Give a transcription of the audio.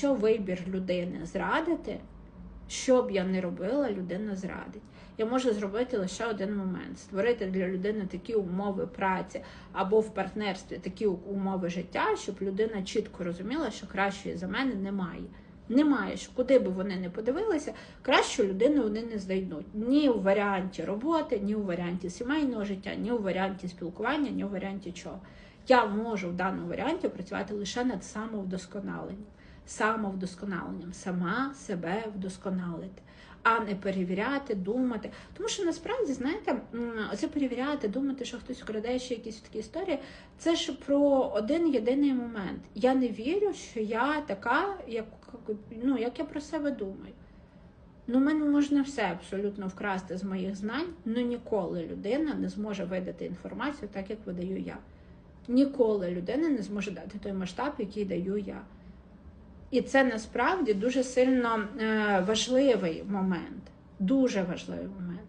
якщо вибір людини зрадити, що б я не робила, людина зрадить. Я можу зробити лише один момент: створити для людини такі умови праці або в партнерстві такі умови життя, щоб людина чітко розуміла, що кращої за мене немає. Немає, що куди би вони не подивилися, кращу людину вони не знайдуть. Ні у варіанті роботи, ні у варіанті сімейного життя, ні у варіанті спілкування, ні у варіанті чого. Я можу в даному варіанті працювати лише над самовдосконаленням. Самовдосконаленням, сама себе вдосконалити, а не перевіряти, думати. Тому що насправді, знаєте, м, оце перевіряти, думати, що хтось краде ще якісь такі історії. Це ж про один єдиний момент. Я не вірю, що я така, як, ну, як я про себе думаю. Ну, мене можна все абсолютно вкрасти з моїх знань, але ніколи людина не зможе видати інформацію так, як видаю я. Ніколи людина не зможе дати той масштаб, який даю я. І це насправді дуже сильно е, важливий момент. Дуже важливий момент.